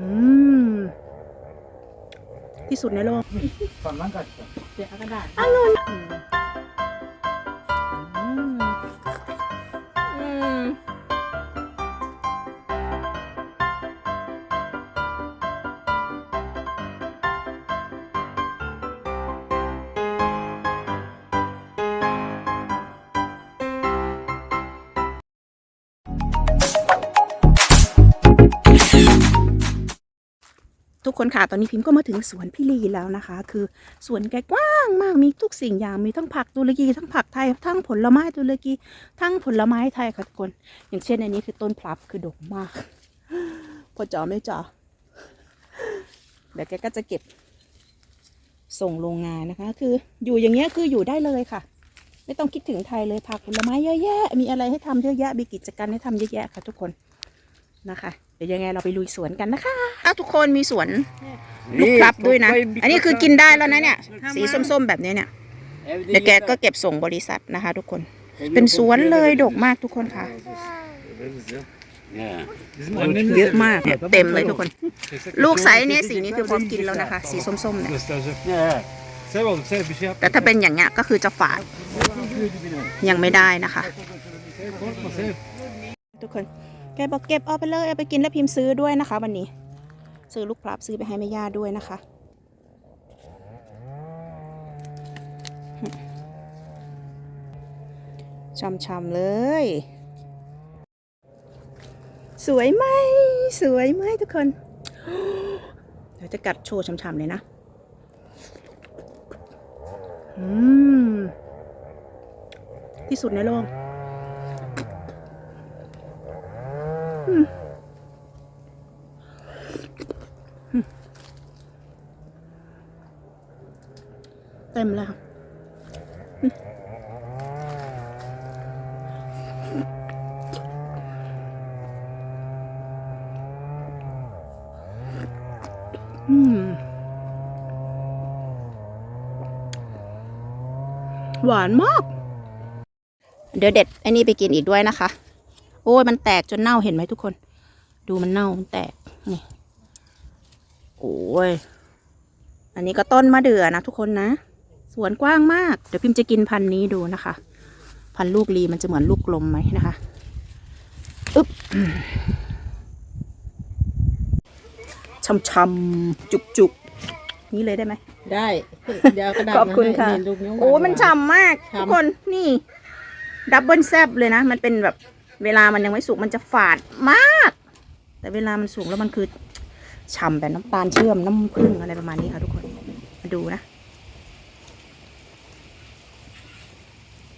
อืม ที่สุดในโลกฝั่งนั้นกัดเดี๋ยวเอากระดาษองุ่นอื ทุกคนค่ะตอนนี้พิมพ์ก็มาถึงสวนพี่ลีแล้วนะคะ คือสวนแกกว้างมากมีทุกสิ่งอย่างมีทั้งผักตุรกีทั้งผักไทยทั้งผลไม้ตุรกีทั้งผลไม้ไทยค่ะทุกคน อย่างเช่นอันนี้คือต้นพลับคือดกมากพอจอไม่จอเดี๋ยวแกก็จะเก็บส่งโรงงานนะคะ คืออยู่อย่างเงี้ยคืออยู่ได้เลยค่ะ ไม่ต้องคิดถึงไทยเลยผักผลไม้เยอะแยะ มีอะไรให้ทำเยอะแยะมีกิจการให้ทำเยอะแยะค่ะทุกคน นะคะ เดี๋ยวยังไงเราไปลุยสวนกันนะคะอ้าวทุกคนมีสวนลูกพลับด้วยนะ อันนี้คือกินได้แล้วนะเนี่ย สีส้มๆแบบนี้เนี่ย เดี๋ยวแกก็เก็บส่งบริษัทนะคะ ทุกคน เป็นสวนเลยดกมากทุกคนค่ะ Bizim annenin เยอะมากเนี่ยเต็มเลยทุกคน ลูกไซส์เนี่ยสีนี้คือพร้อมกินแล้วนะคะ สีส้มๆเนี่ย göstereceğim. Sev oğlum sev bir şey yap. แต่ถ้าเป็นอย่างเงี้ยก็คือจะฝาดยังไม่ได้นะคะ Sev korkma sev. ทุกคนแกบอกเก็บเอาไปเลยเอาไปกินแล้วพิมพ์ซื้อด้วยนะคะ วันนี้ ซื้อลูกพลับซื้อไปให้แม่ย่าด้วยนะคะ ช่ำๆเลย สวยไหม สวยไหมทุกคน เดี๋ยวจะกัดโชว์ช่ำๆเลยนะอืมที่สุดในโลก เต็มแล้วหวานมาก เดี๋ยวเด็ดอ้นี่ไปกินอีกด้วยนะคะ โอ้ยมันแตกจนเน่าเห็นไหมทุกคน ดูมันเน่ามันแตกนี่โอ้ยอันนี้ก็ต้นมะเดื่อนะทุกคนนะ สวนกว้างมาก เดี๋ยวพิมพ์จะกินพันธุ์นี้ดูนะคะ พันธุ์ลูกลีมันจะเหมือนลูกกลมไหมนะคะอึ๊บช่ำๆจุกๆ นี่เลยได้ไหม ได้เดี๋ยวเอากระดาษขอบคุณมาให้ค่ะนี่ลูกนิ้วโอ้ มันฉ่ำมากฉ่ำทุกคน นี่ ดับเบิลแซบเลยนะ มันเป็นแบบ เวลามันยังไม่สุกมันจะฝาดมาก แต่เวลามันสุกแล้วมันคือฉ่ำแบบน้ำตาลเชื่อมน้ำผึ้งอะไรประมาณนี้ค่ะทุกคนมาดูนะ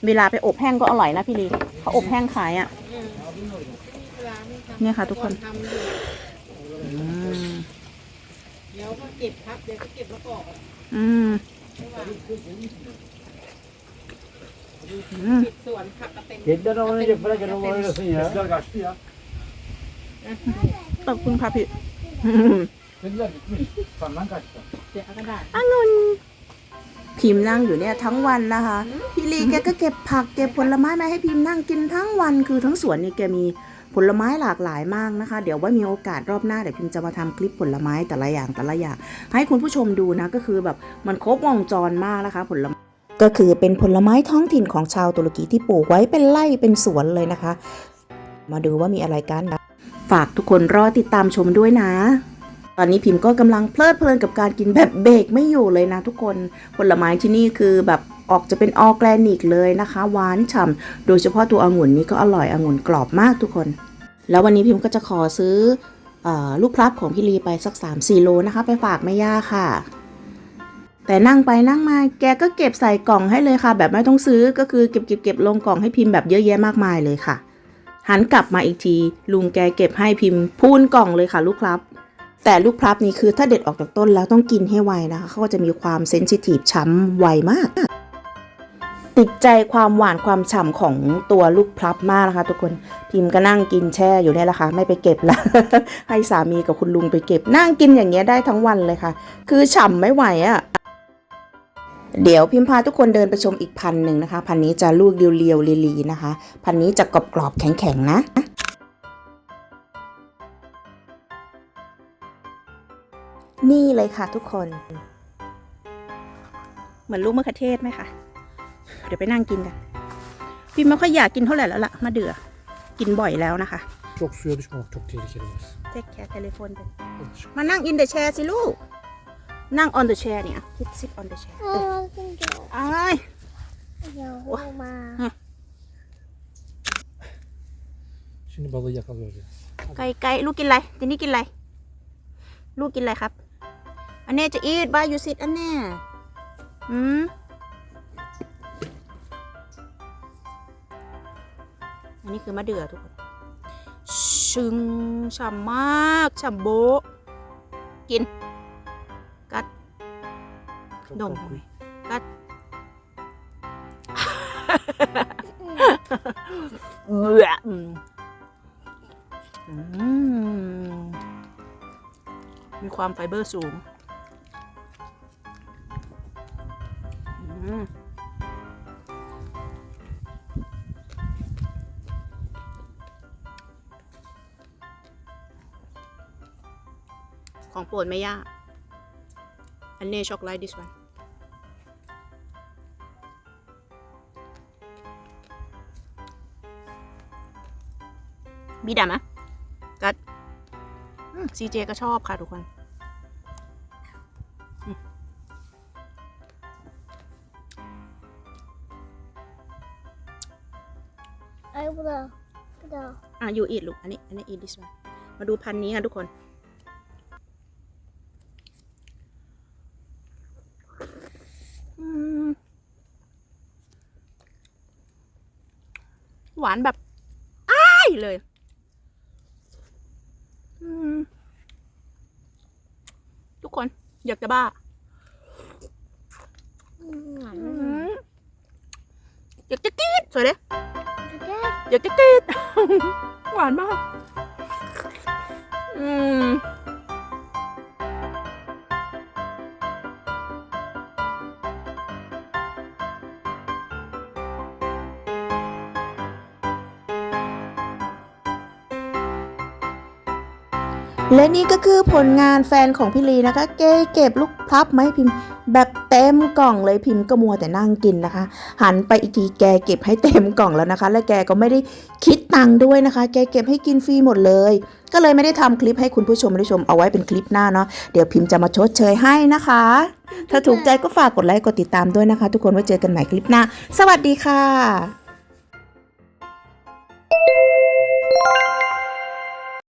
เวลาไปอบแห้งก็อร่อยนะพี่ลีเขาอบแห้งขายอะ่ะเนี่ยค่ะทุกคนเดี๋ยวก็เก็บครับเดี๋ยวก็เก็บแล้วก็ออืม อืมปิดสวนผักกระเต็ม Kediler oynayacak bırak onu oynasın ya. Kediler kaçtı ya. ขอบคุณค่ะพี่ Kediler gitmiş. ฝั่ง kaçtı. เดี๋ยวเอากระดาษองุ่นพิมพ์นั่งอยู่เนี่ยทั้งวันนะคะพี่ลีแกก็เก็บผักเก็บผลไม้มาให้พิมพ์นั่งกินทั้งวันคือทั้งสวนนี่แกมีผลไม้หลากหลายมากนะคะ เดี๋ยวไว่ามีโอกาสรอบหน้าเดี๋ยวพิมพ์จะมาทำคลิปผลไม้แต่ละอย่างแต่ละอย่าง ให้คุณผู้ชมดูนะก็คือแบบมันครบวงจรมากนะคะ ผลไม้ ก็คือเป็นผลไม้ท้องถิ่นของชาวตุรกีที่ปลูกไว้เป็นไร่เป็นสวนเลยนะคะ มาดูว่ามีอะไรกันนะฝากทุกคนรอติดตามชมด้วยนะ ตอนนี้พิมพ์ก็กำลังเพลิดเพลินกับการกินแบบเบรกไม่อยู่เลยนะทุกคน ผลไม้ที่นี่คือแบบออกจะเป็นออร์แกนิกเลยนะคะหวานฉ่ำโดยเฉพาะตัวองุ่นนี่ก็อร่อยองุ่นกรอบมากทุกคน แล้ววันนี้พิมพ์ก็จะขอซื้อออลูกพลับของพี่ลีไปสัก3-4โลนะคะ ไปฝากแม่ย่าค่ะ แต่นั่งไปนั่งมาแกก็เก็บใส่กล่องให้เลยค่ะ แบบไม่ต้องซื้อก็คือเก็บเก็บเก็บลงกล่องให้พิมพ์แบบเยอะแยะมากมายเลยค่ะ หันกลับมาอีกที ลุงแกเก็บให้พิมพ์พูนกล่องเลยค่ะ ลูกพลับ แต่ลูกพลับนี่คือถ้าเด็ดออกจากต้นแล้วต้องกินให้ไวนะคะเขาก็จะมีความเซนซิทีฟช้ำไวมาก ติดใจความหวานความฉ่ำของตัวลูกพลับมากนะคะ ทุกคนพิมพ์ก็นั่งกินแช่อยู่เนี่ยแหละค่ะไม่ไปเก็บละให้สามีกับคุณลุงไปเก็บ นั่งกินอย่างเงี้ยได้ทั้งวันเลยค่ะ คือฉ่ำไม่ไหวอะ่ะ เดี๋ยวพิมพ์พาทุกคนเดินไปชมอีกพันหนึ่งนะคะ พันนี้จะลูกเรียวๆลีๆนะคะ พันนี้จะกรอบๆแข็งๆนะนี่เลยค่ะทุกคน เหมือนลูกมะเขือเทศไหมคะ เดี๋ยวไปนั่งกินกัน พี่ไม่ค่อยอยากกินเท่าไหร่แล้วล่ะมะเดื่อกินบ่อยแล้วนะคะ Çok suya düşmemek çok tehlikeli burası. เทคแคร์เทเลโฟนไปมานั่ง in the chair สิลูก นั่ง on the chair เนี่ย sit sit on the chair เออ Aa, tinggal. อ้าย Ya, rumah. Şimdi balığı yakalıyoruz. ไก่ไก่ลูกกินอะไรเจนนี่กินอะไร ลูกกินอะไรครับ อันเน่จะ eat by you sit อันเน่อืมอันนี้คือมะเดื่อทุกคน ชึงฉ่ำมากฉ่ำโบะกินกัด Çok ดม korkunç. กัดเบื่ออืมอืมมีความไฟเบอร์สูงอืมของโปรดไม่ยากอันนี้ช็อกโกแลต this one บีดามะกัดซีเจก็ชอบค่ะทุกคน Ayo, betul. Betul. อะยูอีดลูก อันนี้ อันนี้อีดิสมามาดูพันธุ์นี้ค่ะทุกคนอืมหวานแบบ อ้ายเลย อืมทุกคน อยากจะบ้า Hmm, อืมอยากจะกรีดสวยเลย juga. อยากจะกรีดหวานมาก อืม และนี่ก็คือผลงานแฟนของพี่ลีนะคะ เกเก็บลูกพลับมาให้พิมพ์แบบเต็มกล่องเลยพิมพ์ก็มัวแต่นั่งกินนะคะ หันไปอีกทีแกเก็บให้เต็มกล่องแล้วนะคะ และแกก็ไม่ได้คิดตังค์ด้วยนะคะ แกเก็บให้กินฟรีหมดเลย ก็เลยไม่ได้ทำคลิปให้คุณผู้ชมได้ชมเอาไว้เป็นคลิปหน้าเนาะเดี๋ยวพิมพ์จะมาชดเชยให้นะคะ ถ้าถูกใจก็ฝากกดไลค์กดติดตามด้วยนะคะ ทุกคนไว้เจอกันใหม่คลิปหน้า สวัสดีค่ะ